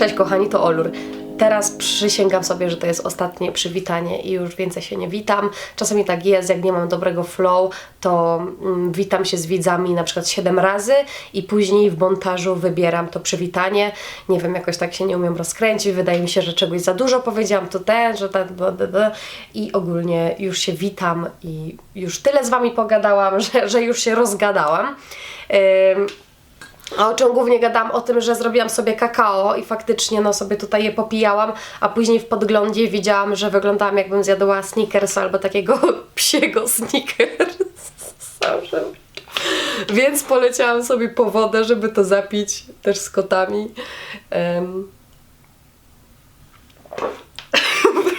Cześć kochani, to Olur. Teraz przysięgam sobie, że to jest ostatnie przywitanie i już więcej się nie witam. Czasami tak jest, jak nie mam dobrego flow, to mm, witam się z widzami na przykład 7 razy i później w montażu wybieram to przywitanie. Nie wiem, jakoś tak się nie umiem rozkręcić, wydaje mi się, że czegoś za dużo powiedziałam, to ten, że ten, bla, bla, bla. i ogólnie już się witam i już tyle z Wami pogadałam, że, że już się rozgadałam. O czym głównie gadałam? O tym, że zrobiłam sobie kakao i faktycznie no sobie tutaj je popijałam, a później w podglądzie widziałam, że wyglądałam jakbym zjadła sneakers albo takiego psiego sneakers. Więc poleciałam sobie po wodę, żeby to zapić też z kotami. Um.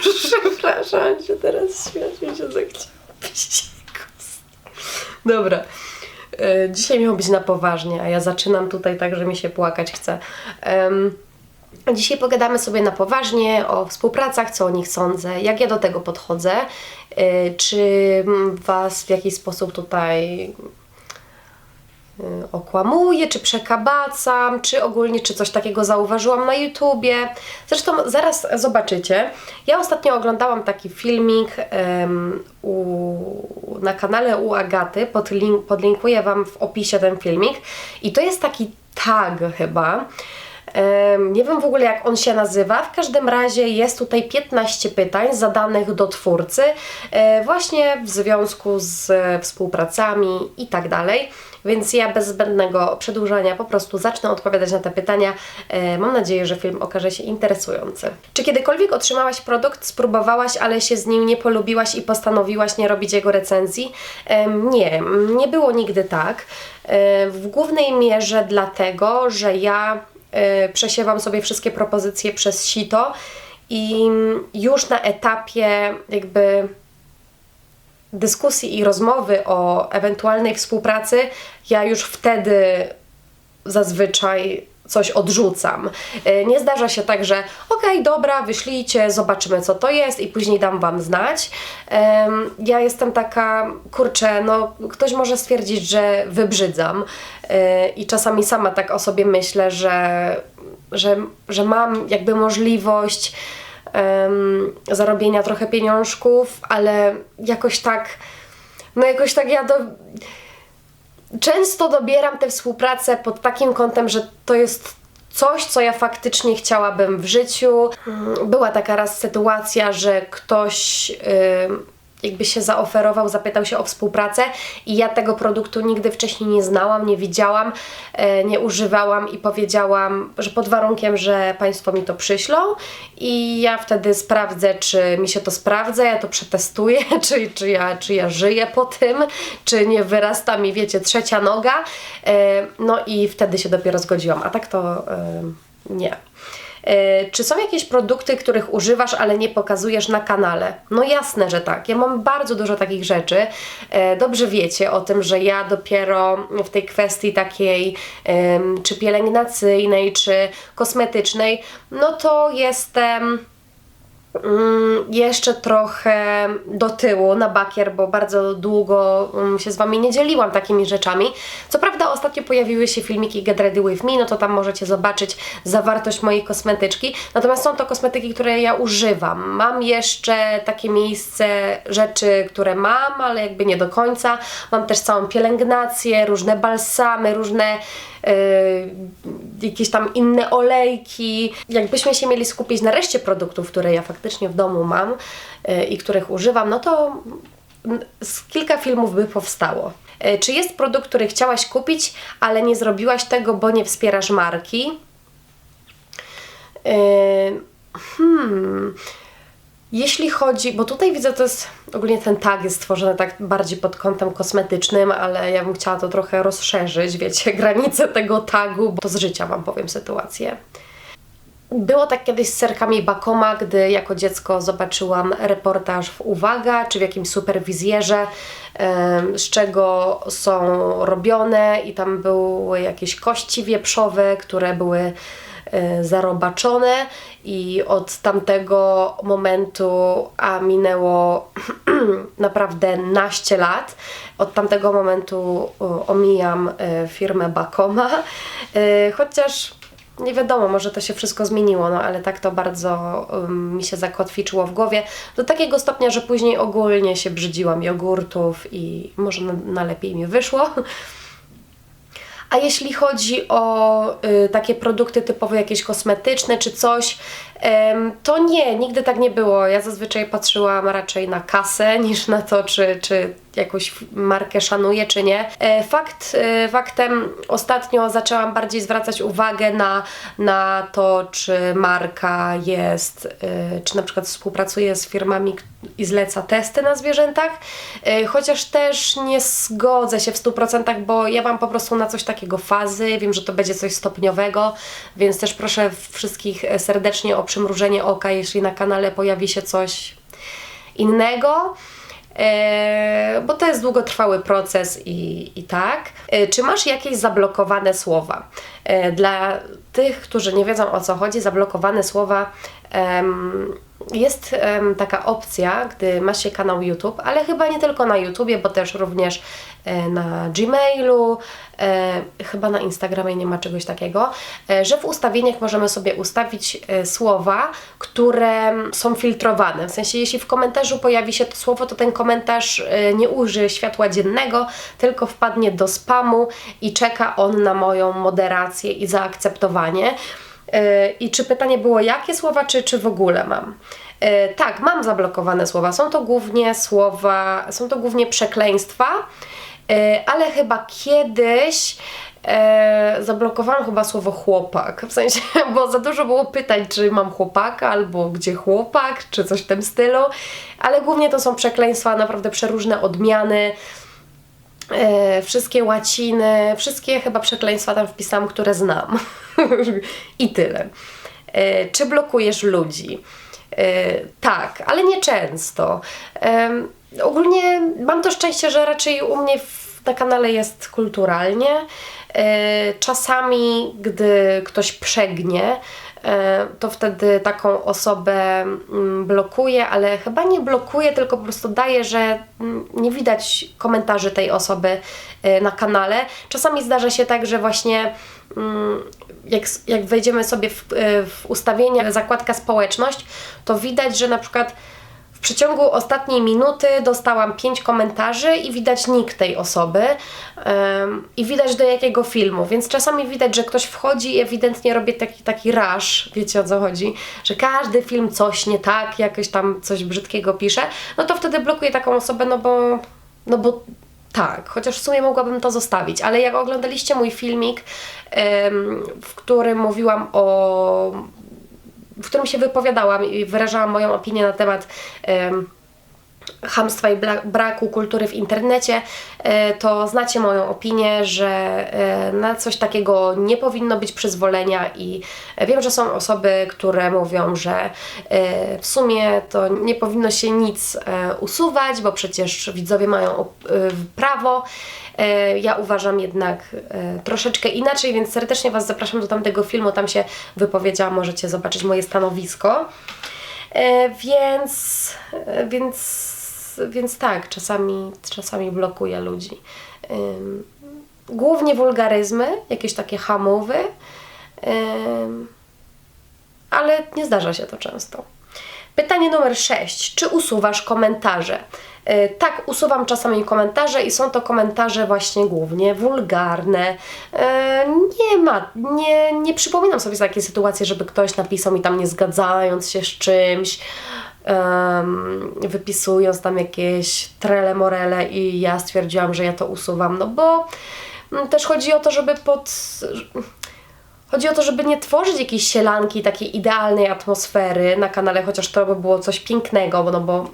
Przepraszam się, teraz śmiać mi się zachciało. Psikus. Dobra. E, Dzisiaj miało być na poważnie, a ja zaczynam tutaj tak, że mi się płakać chce. Em, Dzisiaj pogadamy sobie na poważnie o współpracach, co o nich sądzę, jak ja do tego podchodzę, e, czy Was w jakiś sposób tutaj okłamuję, czy przekabacam, czy ogólnie, czy coś takiego zauważyłam na YouTubie. Zresztą zaraz zobaczycie. Ja ostatnio oglądałam taki filmik em, u, na kanale u Agaty, podlink, podlinkuję Wam w opisie ten filmik i to jest taki tag chyba. Nie wiem w ogóle jak on się nazywa. W każdym razie jest tutaj 15 pytań zadanych do twórcy, e, właśnie w związku z e, współpracami i tak dalej. Więc ja bez zbędnego przedłużania po prostu zacznę odpowiadać na te pytania. E, Mam nadzieję, że film okaże się interesujący. Czy kiedykolwiek otrzymałaś produkt, spróbowałaś, ale się z nim nie polubiłaś i postanowiłaś nie robić jego recenzji? Nie, nie było nigdy tak. W głównej mierze dlatego, że ja przesiewam sobie wszystkie propozycje przez sito i już na etapie jakby dyskusji i rozmowy o ewentualnej współpracy, ja już wtedy zazwyczaj coś odrzucam. E, Nie zdarza się tak, że okej, dobra, wyślijcie, zobaczymy co to jest i później dam Wam znać. Ja jestem taka, kurczę, no ktoś może stwierdzić, że wybrzydzam e, i czasami sama tak o sobie myślę, że, że, że mam jakby możliwość zarobienia trochę pieniążków, ale jakoś tak, no jakoś tak ja do często dobieram tę współpracę pod takim kątem, że to jest coś, co ja faktycznie chciałabym w życiu. Mm, Była taka raz sytuacja, że ktoś jakby się zaoferował, zapytał się o współpracę i ja tego produktu nigdy wcześniej nie znałam, nie widziałam, e, nie używałam i powiedziałam, że pod warunkiem, że Państwo mi to przyślą i ja wtedy sprawdzę, czy mi się to sprawdza, ja to przetestuję, czy, czy, ja, czy ja żyję po tym, czy nie wyrasta mi, wiecie, trzecia noga, e, no i wtedy się dopiero zgodziłam, a tak to e, nie. E, Czy są jakieś produkty, których używasz, ale nie pokazujesz na kanale? No jasne, że tak. Ja mam bardzo dużo takich rzeczy. E, Dobrze wiecie o tym, że ja dopiero w tej kwestii takiej czy pielęgnacyjnej, czy kosmetycznej, no to jestem mm, jeszcze trochę do tyłu na bakier, bo bardzo długo mm, się z Wami nie dzieliłam takimi rzeczami. Co prawda ostatnio pojawiły się filmiki Get Ready With Me, no to tam możecie zobaczyć zawartość mojej kosmetyczki. Natomiast są to kosmetyki, które ja używam. Mam jeszcze takie miejsce rzeczy, które mam, ale jakby nie do końca. Mam też całą pielęgnację, różne balsamy, różne yy, jakieś tam inne olejki. Jakbyśmy się mieli skupić na reszcie produktów, które ja faktycznie w domu mam yy, i których używam, no to z kilka filmów by powstało. Yy, Czy jest produkt, który chciałaś kupić, ale nie zrobiłaś tego, bo nie wspierasz marki? Yy, Hmm. Jeśli chodzi, bo tutaj widzę, to jest ogólnie ten tag jest stworzony tak bardziej pod kątem kosmetycznym, ale ja bym chciała to trochę rozszerzyć, wiecie, granice tego tagu, bo to z życia Wam powiem sytuację. Było tak kiedyś z serkami Bakoma, gdy jako dziecko zobaczyłam reportaż w Uwaga, czy w jakimś superwizjerze, z czego są robione i tam były jakieś kości wieprzowe, które były zarobaczone i od tamtego momentu, a minęło naprawdę naście lat, od tamtego momentu o, omijam e, firmę Bakoma, e, chociaż nie wiadomo, może to się wszystko zmieniło, no ale tak to bardzo um, mi się zakotwiczyło w głowie. Do takiego stopnia, że później ogólnie się brzydziłam jogurtów i może na, na lepiej mi wyszło. A jeśli chodzi o y, takie produkty typowo jakieś kosmetyczne czy coś, to nie, nigdy tak nie było. Ja zazwyczaj patrzyłam raczej na kasę niż na to, czy, czy jakąś markę szanuję, czy nie. E, Fakt, e, faktem ostatnio zaczęłam bardziej zwracać uwagę na, na to, czy marka jest, e, czy na przykład współpracuje z firmami i zleca testy na zwierzętach, chociaż też nie zgodzę się w 100%, bo ja mam po prostu na coś takiego fazy, wiem, że to będzie coś stopniowego, więc też proszę wszystkich serdecznie o przymrużenie oka, jeśli na kanale pojawi się coś innego. E, bo to jest długotrwały proces i, i tak. E, czy masz jakieś zablokowane słowa? E, dla tych, którzy nie wiedzą o co chodzi, zablokowane słowa jest taka opcja, gdy ma się kanał YouTube, ale chyba nie tylko na YouTubie, bo też również na Gmailu, e, chyba na Instagramie nie ma czegoś takiego, e, że w ustawieniach możemy sobie ustawić e, słowa, które są filtrowane. W sensie, jeśli w komentarzu pojawi się to słowo, to ten komentarz e, nie użyje światła dziennego, tylko wpadnie do spamu i czeka on na moją moderację i zaakceptowanie. E, I czy pytanie było, jakie słowa, czy, czy w ogóle mam? E, Tak, mam zablokowane słowa. Są to głównie słowa, są to głównie przekleństwa, e, ale chyba kiedyś e, zablokowałam chyba słowo chłopak. W sensie, bo za dużo było pytań, czy mam chłopaka, albo gdzie chłopak, czy coś w tym stylu. Ale głównie to są przekleństwa, naprawdę przeróżne odmiany. E, wszystkie łaciny, wszystkie chyba przekleństwa tam wpisałam, które znam. I tyle. E, czy blokujesz ludzi? E, tak, ale nie często. Ogólnie mam to szczęście, że raczej u mnie w, na kanale jest kulturalnie. E, czasami, gdy ktoś przegnie, e, to wtedy taką osobę mm, blokuję, ale chyba nie blokuję, tylko po prostu daję, że mm, nie widać komentarzy tej osoby e, na kanale. Czasami zdarza się tak, że właśnie mm, jak, jak wejdziemy sobie w, w ustawienia, zakładka społeczność, to widać, że na przykład przeciągu ostatniej minuty dostałam pięć komentarzy i widać nick tej osoby em, i widać do jakiego filmu, więc czasami widać, że ktoś wchodzi i ewidentnie robi taki, taki rush, wiecie o co chodzi, że każdy film coś nie tak, jakoś tam coś brzydkiego pisze, no to wtedy blokuję taką osobę, no bo, no bo tak, chociaż w sumie mogłabym to zostawić, ale jak oglądaliście mój filmik, w którym mówiłam o w którym się wypowiadałam i wyrażałam moją opinię na temat em, chamstwa i braku kultury w internecie, e, to znacie moją opinię, że e, na coś takiego nie powinno być przyzwolenia i wiem, że są osoby, które mówią, że e, w sumie to nie powinno się nic e, usuwać, bo przecież widzowie mają e, prawo. E, Ja uważam jednak e, troszeczkę inaczej, więc serdecznie Was zapraszam do tamtego filmu, tam się wypowiedziałam, możecie zobaczyć moje stanowisko. E, więc, e, więc, więc tak, czasami, czasami blokuję ludzi. Głównie wulgaryzmy, jakieś takie hamowy, ale nie zdarza się to często. Pytanie numer 6. Czy usuwasz komentarze? E, Tak, usuwam czasami komentarze i są to komentarze właśnie głównie wulgarne. E, Nie ma, nie, nie przypominam sobie takiej sytuacji, żeby ktoś napisał mi tam nie zgadzając się z czymś, wypisując tam jakieś trele morele i ja stwierdziłam, że ja to usuwam, no bo mm, też chodzi o to, żeby pod... Chodzi o to, żeby nie tworzyć jakiejś sielanki, takiej idealnej atmosfery na kanale, chociaż to by było coś pięknego, bo, no bo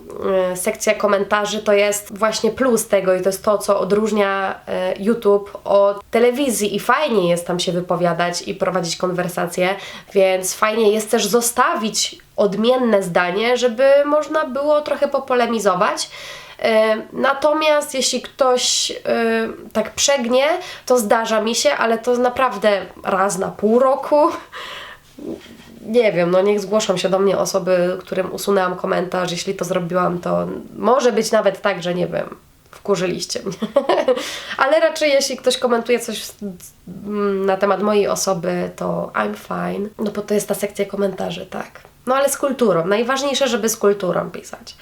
y, sekcja komentarzy to jest właśnie plus tego i to jest to, co odróżnia y, YouTube od telewizji i fajnie jest tam się wypowiadać i prowadzić konwersacje, więc fajnie jest też zostawić odmienne zdanie, żeby można było trochę popolemizować. E, Natomiast jeśli ktoś e, tak przegnie, to zdarza mi się, ale to naprawdę raz na pół roku. Nie wiem, no niech zgłoszą się do mnie osoby, którym usunęłam komentarz. Jeśli to zrobiłam, to może być nawet tak, że nie wiem, wkurzyliście mnie. Ale raczej jeśli ktoś komentuje coś mm, na temat mojej osoby, to I'm fine. No bo to jest ta sekcja komentarzy, tak. No ale z kulturą. Najważniejsze, żeby z kulturą pisać.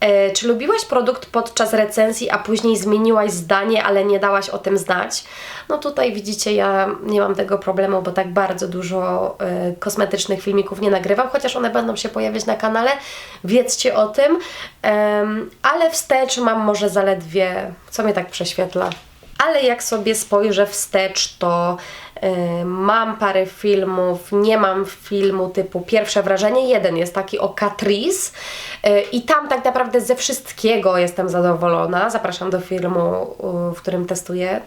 E, czy lubiłaś produkt podczas recenzji, a później zmieniłaś zdanie, ale nie dałaś o tym znać? No tutaj widzicie, ja nie mam tego problemu, bo tak bardzo dużo e, kosmetycznych filmików nie nagrywam, chociaż one będą się pojawiać na kanale, wiedzcie o tym. Ale wstecz mam może zaledwie, co mnie tak prześwietla, ale jak sobie spojrzę wstecz, to mam parę filmów, nie mam filmu typu Pierwsze Wrażenie. Jeden jest taki o Catrice y, i tam tak naprawdę ze wszystkiego jestem zadowolona. Zapraszam do filmu, y, w którym testuję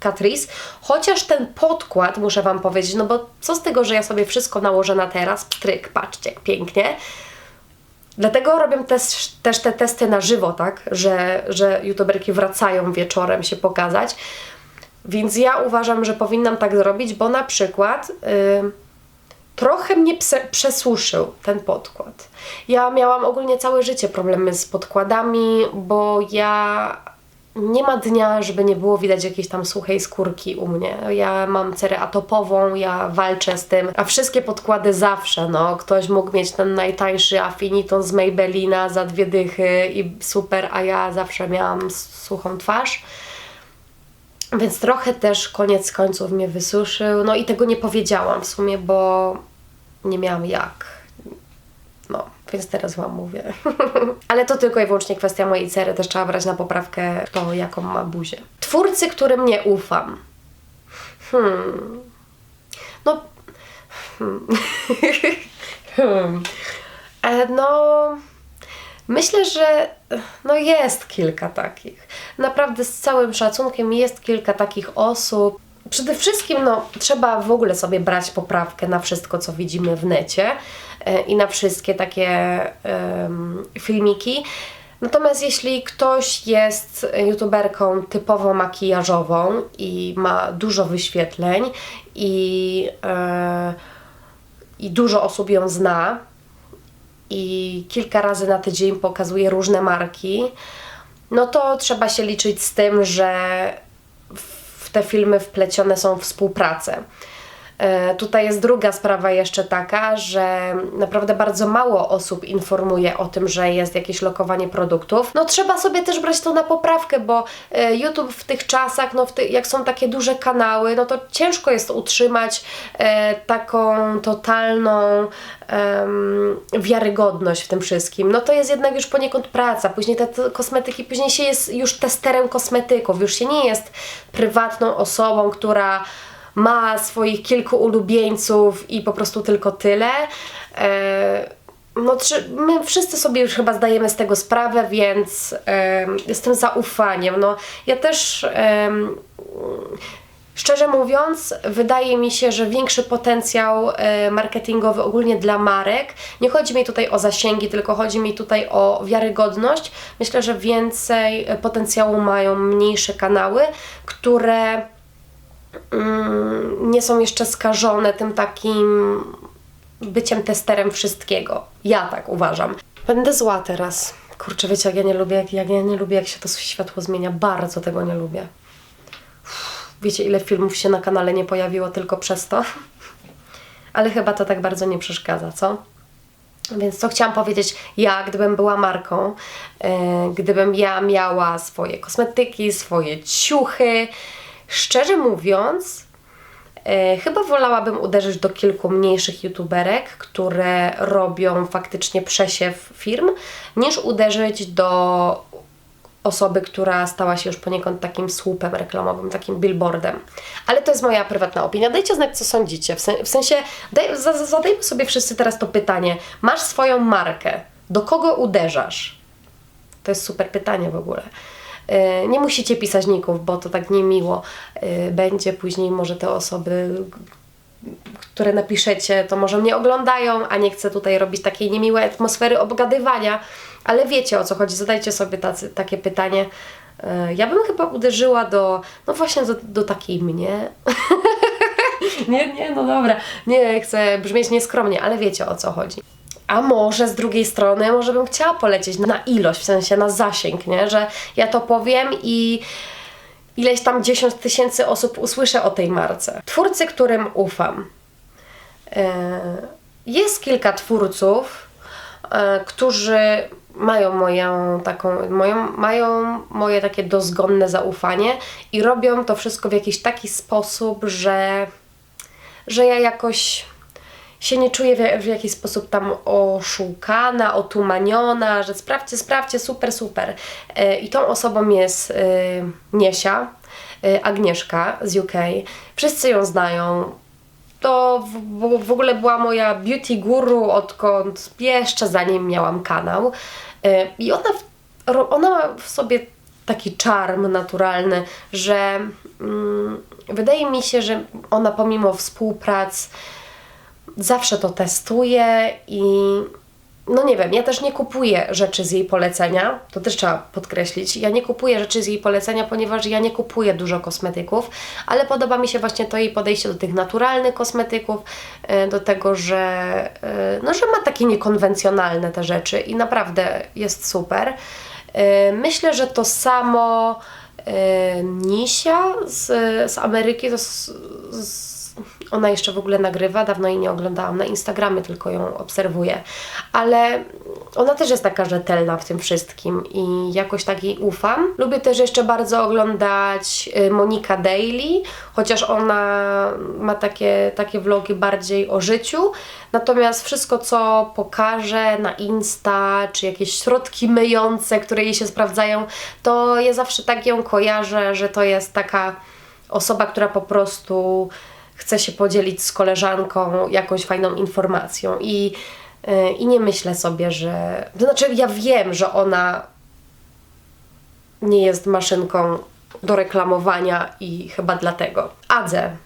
Catrice. Chociaż ten podkład, muszę Wam powiedzieć, no bo co z tego, że ja sobie wszystko nałożę na teraz, pstryk, patrzcie jak pięknie. Dlatego robię też, też te testy na żywo, tak? Że, że youtuberki wracają wieczorem się pokazać. Więc ja uważam, że powinnam tak zrobić, bo na przykład y, trochę mnie przesuszył ten podkład. Ja miałam ogólnie całe życie problemy z podkładami, bo ja nie ma dnia, żeby nie było widać jakiejś tam suchej skórki u mnie. Ja mam cerę atopową, ja walczę z tym, a wszystkie podkłady zawsze, no. Ktoś mógł mieć ten najtańszy Affiniton z Maybellina za dwie dychy i super, a ja zawsze miałam suchą twarz. Więc trochę też koniec końców mnie wysuszył. No i tego nie powiedziałam w sumie, bo nie miałam jak. No, więc teraz Wam mówię. Ale to tylko i wyłącznie kwestia mojej cery. Też trzeba brać na poprawkę to, jaką ma buzię. Twórcy, którym nie ufam. Hmm. No. Hmm. hmm. E, no. Myślę, że no jest kilka takich. Naprawdę z całym szacunkiem jest kilka takich osób. Przede wszystkim no, trzeba w ogóle sobie brać poprawkę na wszystko, co widzimy w necie e, i na wszystkie takie filmiki. Natomiast jeśli ktoś jest youtuberką typowo makijażową i ma dużo wyświetleń i, e, i dużo osób ją zna i kilka razy na tydzień pokazuje różne marki, no to trzeba się liczyć z tym, że w te filmy wplecione są współprace. E, tutaj jest druga sprawa jeszcze taka, że naprawdę bardzo mało osób informuje o tym, że jest jakieś lokowanie produktów. No trzeba sobie też brać to na poprawkę, bo e, YouTube w tych czasach, no ty, jak są takie duże kanały, no to ciężko jest utrzymać e, taką totalną wiarygodność w tym wszystkim. No to jest jednak już poniekąd praca. Później te kosmetyki, później się jest już testerem kosmetyków, już się nie jest prywatną osobą, która ma swoich kilku ulubieńców i po prostu tylko tyle. E, no, my wszyscy sobie już chyba zdajemy z tego sprawę, więc e, jestem zaufaniem. No, ja też Szczerze mówiąc, wydaje mi się, że większy potencjał e, marketingowy ogólnie dla marek, nie chodzi mi tutaj o zasięgi, tylko chodzi mi tutaj o wiarygodność. Myślę, że więcej e, potencjału mają mniejsze kanały, które nie są jeszcze skażone tym takim byciem testerem wszystkiego. Ja tak uważam. Będę zła teraz. Kurczę, wiecie, jak ja nie lubię, jak, jak ja nie lubię, jak się to światło zmienia. Bardzo tego nie lubię. Wiecie, ile filmów się na kanale nie pojawiło tylko przez to? Ale chyba to tak bardzo nie przeszkadza, co? Więc co chciałam powiedzieć, ja gdybym była marką, yy, gdybym ja miała swoje kosmetyki, swoje ciuchy, szczerze mówiąc, yy, chyba wolałabym uderzyć do kilku mniejszych youtuberek, które robią faktycznie przesiew firm, niż uderzyć do osoby, która stała się już poniekąd takim słupem reklamowym, takim billboardem. Ale to jest moja prywatna opinia. Dajcie znać, co sądzicie. W, w sensie, daj, zadajmy sobie wszyscy teraz to pytanie. Masz swoją markę. Do kogo uderzasz? To jest super pytanie w ogóle. Yy, nie musicie pisać ników, bo to tak niemiło yy, będzie. Później może te osoby, które napiszecie, to może mnie oglądają, a nie chcę tutaj robić takiej niemiłej atmosfery obgadywania ale wiecie o co chodzi, zadajcie sobie tacy, takie pytanie. E, ja bym chyba uderzyła do, no właśnie do, do takiej mnie. nie, nie, no dobra, nie chcę brzmieć nieskromnie, ale wiecie o co chodzi. A może z drugiej strony, może bym chciała polecieć na ilość, w sensie na zasięg, nie? Że ja to powiem i ileś tam 10 tysięcy osób usłyszę o tej marce. Twórcy, którym ufam. E, Jest kilka twórców, e, którzy mają moją taką, moją, mają moje takie dozgonne zaufanie i robią to wszystko w jakiś taki sposób, że, że ja jakoś się nie czuję w, w jakiś sposób tam oszukana, otumaniona, że sprawdźcie, sprawdźcie, super, super. E, I tą osobą jest e, Niesia, e, Agnieszka z UK. Wszyscy ją znają. To w, w, ogóle była moja beauty guru, odkąd jeszcze zanim miałam kanał. I ona, ona ma w sobie taki czarm naturalny, że mm, wydaje mi się, że ona pomimo współprac zawsze to testuje i no nie wiem, ja też nie kupuję rzeczy z jej polecenia, to też trzeba podkreślić. Ja nie kupuję rzeczy z jej polecenia, ponieważ ja nie kupuję dużo kosmetyków, ale podoba mi się właśnie to jej podejście do tych naturalnych kosmetyków, e, do tego, że, e, no, że ma takie niekonwencjonalne te rzeczy i naprawdę jest super. E, Myślę, że to samo Nisia z, z Ameryki, to z, ona jeszcze w ogóle nagrywa, dawno jej nie oglądałam na Instagramie, tylko ją obserwuję. Ale ona też jest taka rzetelna w tym wszystkim i jakoś tak jej ufam. Lubię też jeszcze bardzo oglądać y, Monika Daily, chociaż ona ma takie, takie vlogi bardziej o życiu. Natomiast wszystko, co pokaże na Insta, czy jakieś środki myjące, które jej się sprawdzają, to ja zawsze tak ją kojarzę, że to jest taka osoba, która po prostu chce się podzielić z koleżanką jakąś fajną informacją i, yy, i nie myślę sobie, że. To znaczy, ja wiem, że ona nie jest maszynką do reklamowania i chyba dlatego. Adze.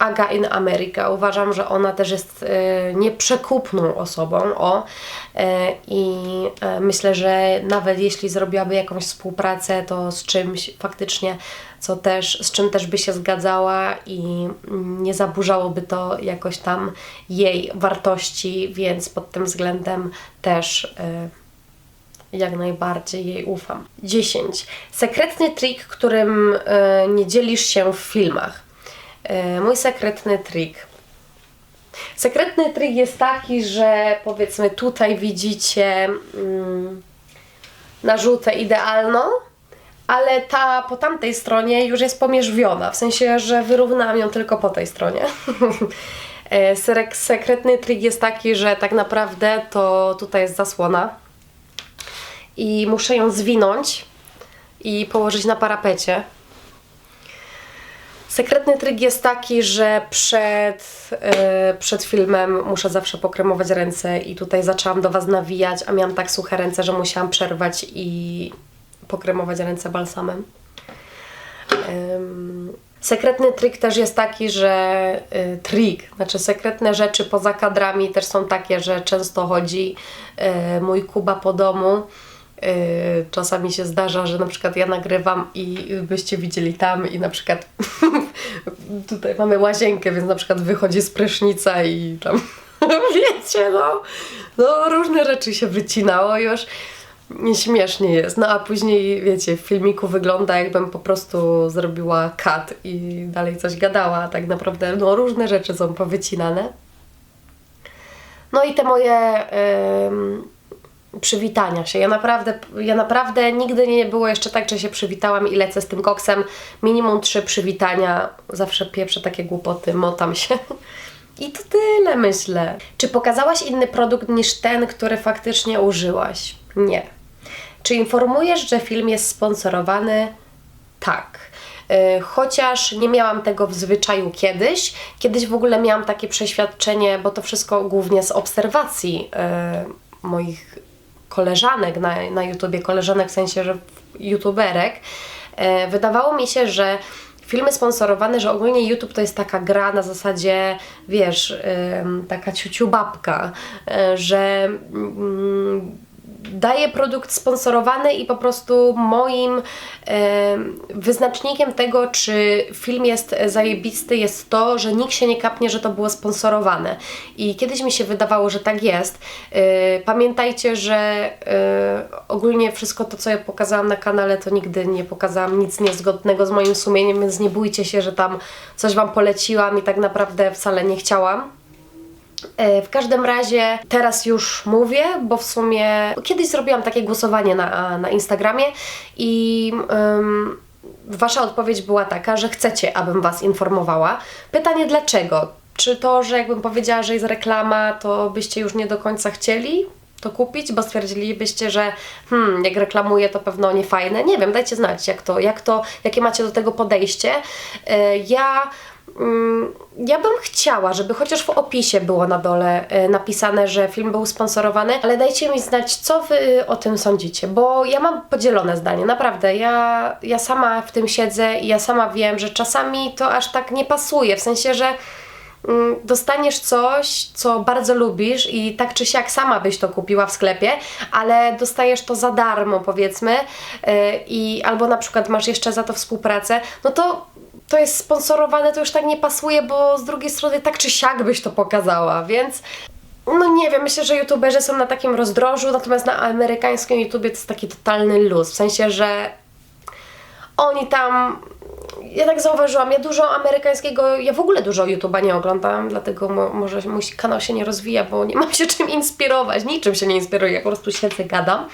Aga in America. Uważam, że ona też jest e, nieprzekupną osobą. O, e, I e, myślę, że nawet jeśli zrobiłaby jakąś współpracę, to z czymś faktycznie, co też, z czym też by się zgadzała i nie zaburzałoby to jakoś tam jej wartości, więc pod tym względem też. Jak najbardziej jej ufam. 10. Sekretny trik, którym nie dzielisz się w filmach. E, mój sekretny trik. Sekretny trik jest taki, że powiedzmy tutaj widzicie mm, narzutę idealną, ale ta po tamtej stronie już jest pomierzwiona, w sensie, że wyrównałam ją tylko po tej stronie. E, Sekretny trik jest taki, że tak naprawdę to tutaj jest zasłona i muszę ją zwinąć i położyć na parapecie. Sekretny trik jest taki, że przed, e, przed filmem muszę zawsze pokremować ręce i tutaj zaczęłam do Was nawijać, a miałam tak suche ręce, że musiałam przerwać i pokremować ręce balsamem. Em, Sekretny trik też jest taki, że y, trik, znaczy sekretne rzeczy poza kadrami też są takie, że często chodzi y, mój Kuba po domu. Y, czasami się zdarza, że na przykład ja nagrywam i byście widzieli tam i na przykład tutaj mamy łazienkę, więc na przykład wychodzi z prysznica i tam wiecie, no, no różne rzeczy się wycinało już. Śmiesznie jest, no a później, wiecie, w filmiku wygląda jakbym po prostu zrobiła cut i dalej coś gadała, tak naprawdę no różne rzeczy są powycinane. No i te moje em, przywitania się. Ja naprawdę, ja naprawdę nigdy nie było jeszcze tak, że się przywitałam i lecę z tym koksem. Minimum trzy przywitania. Zawsze pieprzę takie głupoty, motam się. I to tyle, myślę. Czy pokazałaś inny produkt niż ten, który faktycznie użyłaś? Nie. Czy informujesz, że film jest sponsorowany? Tak. Yy, Chociaż nie miałam tego w zwyczaju kiedyś. Kiedyś w ogóle miałam takie przeświadczenie, bo to wszystko głównie z obserwacji yy, moich koleżanek na, na YouTubie, koleżanek w sensie, że youtuberek. Yy, Wydawało mi się, że filmy sponsorowane, że ogólnie YouTube to jest taka gra na zasadzie, wiesz, taka ciuciu babka, y, że mm, daję produkt sponsorowany i po prostu moim e, wyznacznikiem tego, czy film jest zajebisty, jest to, że nikt się nie kapnie, że to było sponsorowane. I kiedyś mi się wydawało, że tak jest. E, pamiętajcie, że e, ogólnie wszystko to, co ja pokazałam na kanale, to nigdy nie pokazałam nic niezgodnego z moim sumieniem, więc nie bójcie się, że tam coś Wam poleciłam i tak naprawdę wcale nie chciałam. E, W każdym razie teraz już mówię, bo w sumie kiedyś zrobiłam takie głosowanie na, na Instagramie i ym, wasza odpowiedź była taka, że chcecie, abym was informowała. Pytanie dlaczego? Czy to, że jakbym powiedziała, że jest reklama, to byście już nie do końca chcieli to kupić, bo stwierdzilibyście, że hmm, jak reklamuję, to pewno nie fajne. Nie wiem, dajcie znać, jak to, jak to, jakie macie do tego podejście. E, Ja Ja bym chciała, żeby chociaż w opisie było na dole e, napisane, że film był sponsorowany, ale dajcie mi znać, co wy o tym sądzicie, bo ja mam podzielone zdanie, naprawdę. Ja, ja sama w tym siedzę i ja sama wiem, że czasami to aż tak nie pasuje, w sensie, że mm, dostaniesz coś, co bardzo lubisz i tak czy siak sama byś to kupiła w sklepie, ale dostajesz to za darmo, powiedzmy, yy, i albo na przykład masz jeszcze za to współpracę, no to to jest sponsorowane, to już tak nie pasuje, bo z drugiej strony tak czy siak byś to pokazała, więc no nie wiem, myślę, że youtuberzy są na takim rozdrożu, natomiast na amerykańskim YouTubie to jest taki totalny luz, w sensie, że oni tam ja tak zauważyłam, ja dużo amerykańskiego, ja w ogóle dużo YouTube'a nie oglądam, dlatego mo, może mój kanał się nie rozwija, bo nie mam się czym inspirować, niczym się nie inspiruję, ja po prostu siedzę, gadam.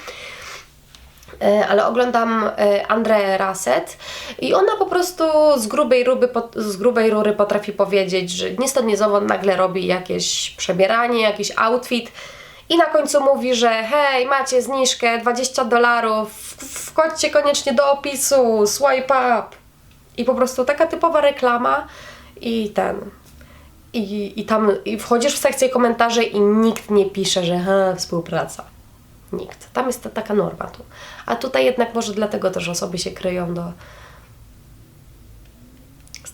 E, Ale oglądam e, Andrę Raset i ona po prostu z grubej, rury, z grubej rury potrafi powiedzieć, że nie stąd zowąd nagle robi jakieś przebieranie, jakiś outfit i na końcu mówi, że hej, macie zniżkę 20 dolarów, wchodźcie koniecznie do opisu, swipe up. I po prostu taka typowa reklama i ten. I, i tam i wchodzisz w sekcję komentarzy i nikt nie pisze, że ha, współpraca. Nikt. Tam jest ta, taka norma tu. A tutaj jednak może dlatego też osoby się kryją do...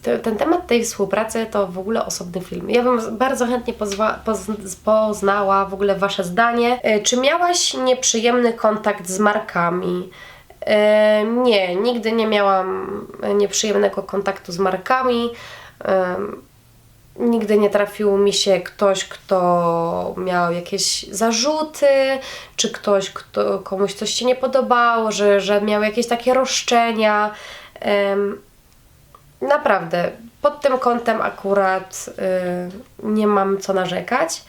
Te- Ten temat tej współpracy to w ogóle osobny film. Ja bym bardzo chętnie pozwa, poz, poznała w ogóle Wasze zdanie. E, Czy miałaś nieprzyjemny kontakt z markami? E, nie, nigdy nie miałam e, nieprzyjemnego kontaktu z markami. Nigdy nie trafił mi się ktoś, kto miał jakieś zarzuty, czy ktoś, kto, komuś coś się nie podobało, że, że miał jakieś takie roszczenia. Naprawdę, pod tym kątem akurat y, nie mam co narzekać.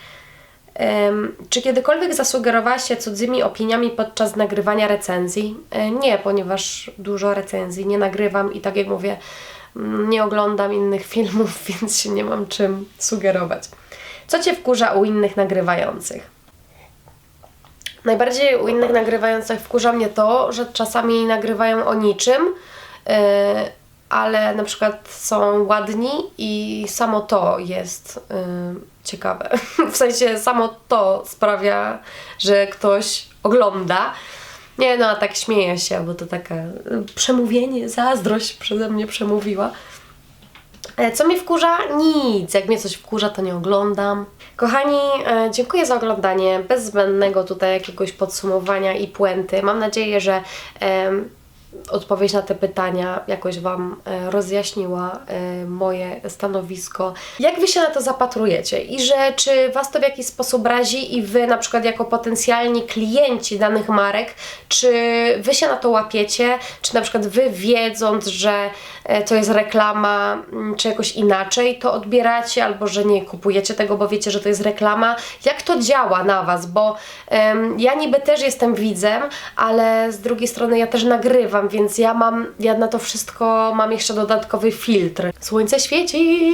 Czy kiedykolwiek zasugerowałaś się cudzymi opiniami podczas nagrywania recenzji? E, nie, ponieważ dużo recenzji nie nagrywam i tak jak mówię, nie oglądam innych filmów, więc się nie mam czym sugerować. Co Cię wkurza u innych nagrywających? Najbardziej u innych nagrywających wkurza mnie to, że czasami nagrywają o niczym, yy, ale na przykład są ładni i samo to jest yy, ciekawe. W sensie samo to sprawia, że ktoś ogląda. Nie no, a tak śmieję się, bo to taka y, przemówienie, zazdrość przeze mnie przemówiła. E, Co mnie wkurza? Nic. Jak mnie coś wkurza, to nie oglądam. Kochani, e, dziękuję za oglądanie. Bez zbędnego tutaj jakiegoś podsumowania i puenty. Mam nadzieję, że odpowiedź na te pytania jakoś Wam e, rozjaśniła e, moje stanowisko. Jak Wy się na to zapatrujecie i że czy Was to w jakiś sposób razi i Wy na przykład jako potencjalni klienci danych marek, czy Wy się na to łapiecie, czy na przykład Wy wiedząc, że e, to jest reklama, mm, czy jakoś inaczej to odbieracie, albo że nie kupujecie tego, bo wiecie, że to jest reklama. Jak to działa na Was? Bo em, ja niby też jestem widzem, ale z drugiej strony ja też nagrywam, więc ja mam, ja na to wszystko mam jeszcze dodatkowy filtr. Słońce świeci,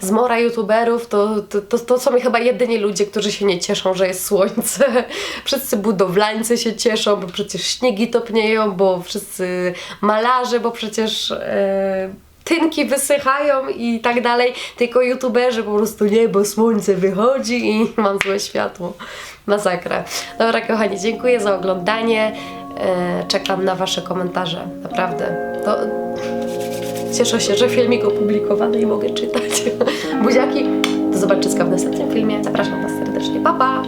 zmora youtuberów, to, to, to, to są chyba jedyni ludzie, którzy się nie cieszą, że jest słońce. Wszyscy budowlańcy się cieszą, bo przecież śniegi topnieją, bo wszyscy malarze, bo przecież... E, tynki wysychają i tak dalej, tylko youtuberzy po prostu nie, bo słońce wychodzi i mam złe światło. Masakra. Dobra kochani, dziękuję za oglądanie. E, Czekam na Wasze komentarze. Naprawdę. To cieszę się, że filmik opublikowany i mogę czytać. Buziaki. Do zobaczenia w następnym filmie. Zapraszam Was serdecznie. Pa, pa!